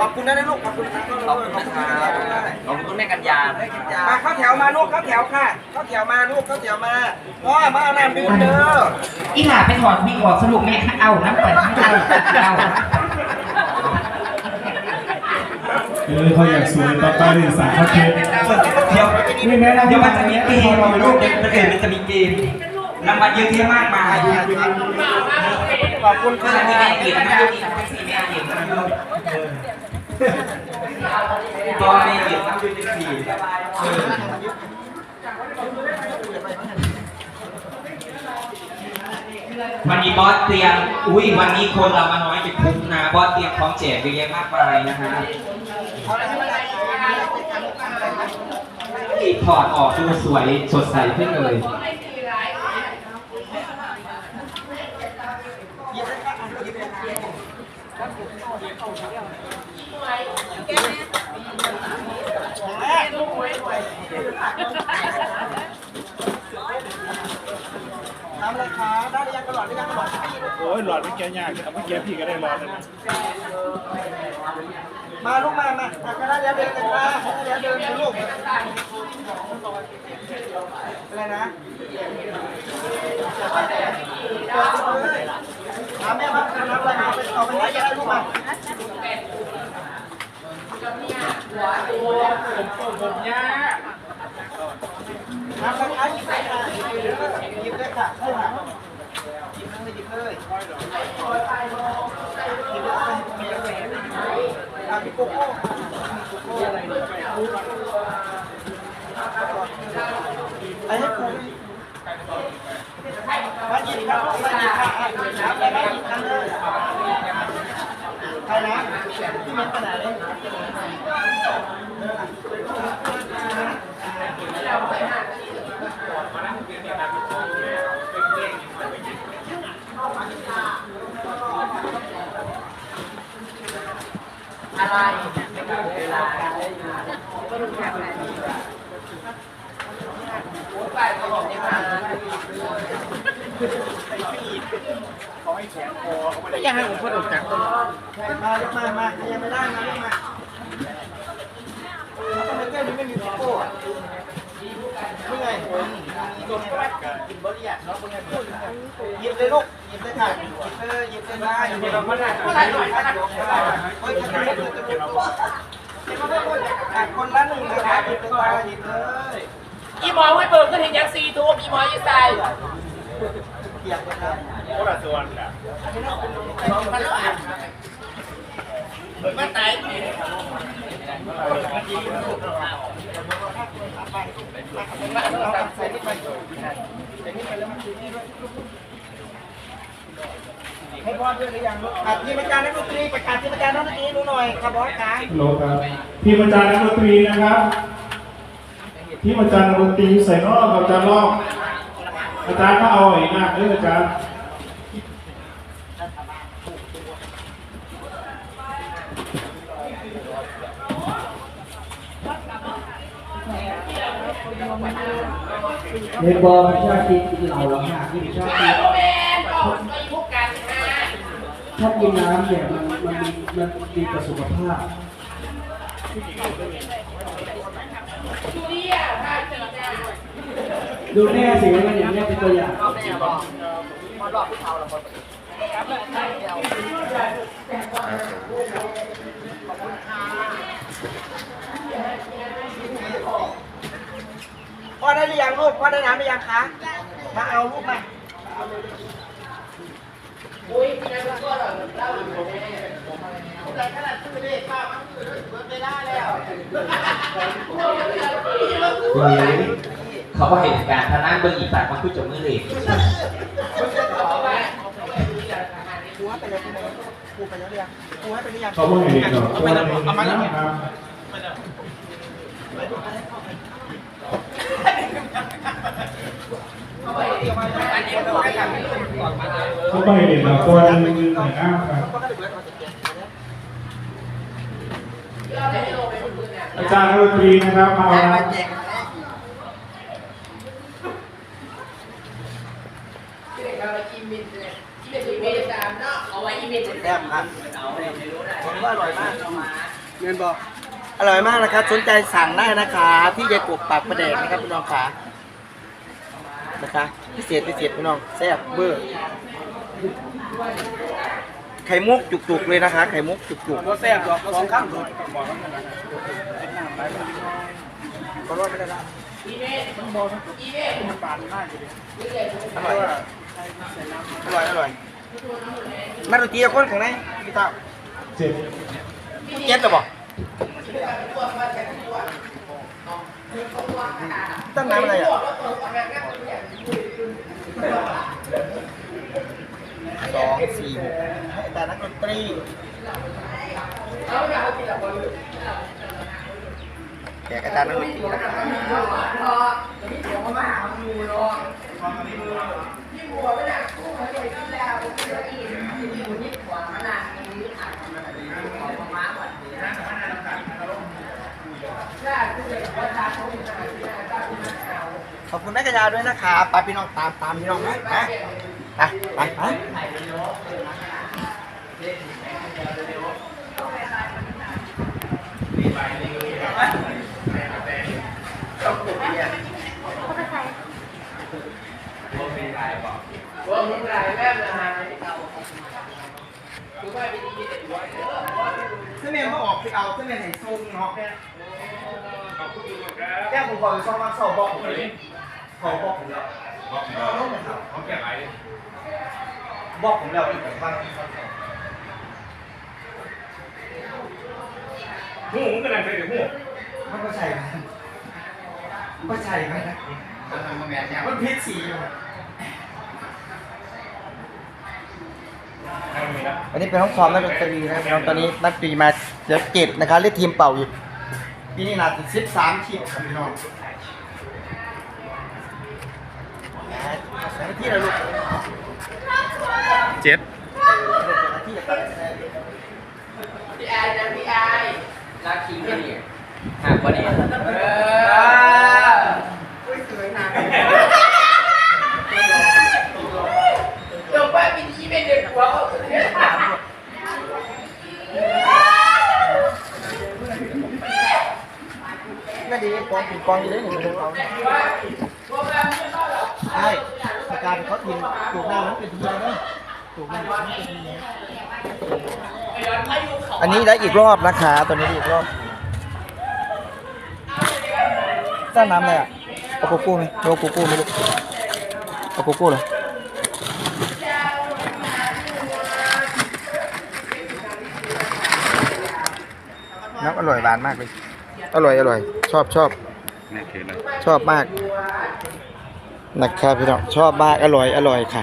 ขอบคุณนะนะลูกขอบคุณนะขอบคุณนะครับขอบคุณคุณแม่กัญญานะครับมาเข้าแถวมาลูกเข้าแถวค่ะเข้าแถวมาลูกเข้าแถวมาพ่อมาเอาน้ำดื่มเด้ออีหลาไปถอดมีออกสรุปแม่เอาน้ำเปิดน้ำเอาเอาเออเขาอยากสวยต่อไปเนี่ยสายคอนเทนต์เดี๋ยวนี่แม่เราเดี๋ยวมันจะมีเกมมาลูกเด็กเด็กมันจะมีเกมรางวัลเยอะแยะมากมายขอบคุณก็ค่ะ จะมีแม่เกียรตินะมีแม่เกียรตินะลูกตอนแม่เกียรตินะดูจะขี่วันนี้บอสเตรียม อุ้ยวันนี้คนเรามาน้อยจะคุ้มนะ บอสเตรียมของแจกเยอะแยะมากมายนะฮะถอดออกดูสวยสดใสขึ้นเลย ทำราคาได้หรือยังตลอดหรือยังตลอด โอ้ย หลอดไม่แก่ยากเอาไม่แก่พี่ก็ได้หลอดนะมาลูกมามาคณะเดียวเดินกันมาคณะเดียวเดินกันลูกอะไรนะถามแม่มาคณะอะไรมาไปเอาไปไหนจะได้ลูกมาน้ำกระทะหยิบได้ค่ะหยิบได้ค่ะใช่ค่ะหยิบเลยหยิบเลยหยิบเลยอะพี่โกโก้พี่โกโก้อะไรไอ้ ให้ครูมาหยิบครับมาหยิบค่ะอะน้ำไปมาหยิบกันเลยใครนะที่เม้นขนาดนี้ ไม่อยากให้ผมพูดออกจากต้นมาลูกมามายังไม่ได้มาลูกมาทำไมแก้วนี้ไม่มีโกโก้อะนี่ไงกินบริยาเนาะเป็นไงหยิบเลยลูกหยิบเลยค่ะหยิบเลยหยิบเลยได้หยิบเลยไม่ได้ไม่ได้ไม่ได้เฮ้ยคนละหนึ่ง คนละหนึ่งนะครับหยิบเลยหยิบเลยอีหมอไว้เบิกก็เห็นยังซีทุกอีหมอยี่ใส่เกียบเลยครับโอ้ละส่วนอะมาตายใส่นี่ไปใส่นี่ไปแล้วมันคือนี่ด้วย ให้พ่อด้วยหรือยังลูกอะทีมอาจารย์นักดนตรีประกาศทีมอาจารย์นักดนตรีดูหน่อยครับบอสครับโลครับพี่อาจารย์นักดนตรีนะครับพี่อาจารย์นักดนตรีใส่นอกกับอาจารย์รอบอาจารย์ก็เอาอีกนะเอออาจารย์เรียนบอลไม่ชอบกินกินเหล้าหรอกค่ะที่ชอบกิน ชอบกินน้ำเนี่ยมันมันมันดีต่อสุขภาพดูดิอะถ้าเจอหน้าดูแม่สิมันอย่างนี้เป็นตัวอย่างพ่อได้หรือยังลูกพ่อได้น้ำหรือยังคะ มาเอาลูกมา อุ้ยพี่นั่นก็เล่าอยู่แม่ผู้ใดขนาดซื้อเลขป้ามันคือเบิดเวลาแล้วเขาก็เห็นการพนันเบื้องอีกฝ่ายมันคือจมือเหล็กครูให้ไปเลยครูครูไปแล้วหรือยังครูให้ไปหรือยังเขาบอกให้เด็กหรอกตัวเองนะครับเขาไปเด็กหรอ กตัวหนึงหนึ่งหน่อยนครับอาจารย์ดนตรีนะครับมาเอานะที่เด็กเราไปกินมินเลยที่เอาไว้อีเมนแต้มครับเว่าอร่อยมากเงินบอกอร่อยมากนะครับ สนใจสั่งได้นะคะ ที่ยายกบปากประแดกนะครับพี่น้องขา นะคะ พิเศษพิเศษพี่น้องแซ่บเบอร์ ไข่มุกจุกๆเลยนะคะ ไข่มุกจุกก็แซ่บดอกสองข้างๆก็รอดไม่ได้ละอร่อยอร่อยอร่อยมาดูตีกับคนข้างในพี่ต้าเจ็ดเจ็ดหรอบอตั้งน้ำอะไรอะสองสี่หกให้อาจารย์นักดน ตรีแขกอาจารย์นักดนตรีนะครับขอบคุณแม่กระยาด้วยนะคะไปพี่น้องตามตามพี่น้องนะนะไปไปไป เส้นเมียนมาออกไปเอาเส้นเมียนแห่งทรงเนาะแก้ผมขอสองวันเสาร์บอกผมเลยขอบอกผมแล้วบอกผมแล้วบอกผมแล้วอีกบ้างหูมึงกำลังไปเดี๋ยวหูมันก็ใช่ไหมมันก็ใช่ไหมนะมันพิษสีอยู่ อันนี้เป็นห้องซ้อมนักดนตรีนะครับน้องตอนนี้นักดนตรีมาเดี๋ยวเจ็ดนะครับเรียกทีมเป่าอยู่ปีนี้นาถึงสิบสามทีมครับพี่น้องสองที่เราลูกเจ็ดที่จะตัดสินใจพี่ไอ้นะพี่ไอ้รักคิงก็ดีหากวันนี้ เออเดี๋ยวไปเป็นยี่เป็นเด็กหัวเขาเนี่ยถาม ไม่ดีกองถึงกองอยู่ได้หนึ่งเดียวเอาใช่ประการเขาทีมถูกหน้ามันเป็นทีมนะถูกหน้ามันเป็นทีมนะอันนี้ได้อีกรอบนะคะตัวนี้อีกรอบสร้าน้ำอะไรอะเอาโกโก้ไหมเอาโกโก้ไหมลูกเอาโกโก้เหรอน้ำอร่อยหวานมากเลย อร่อย อร่อย ชอบชอบ ชอบมากนะครับพี่น้องชอบมากอร่อยอร่อยค่ะ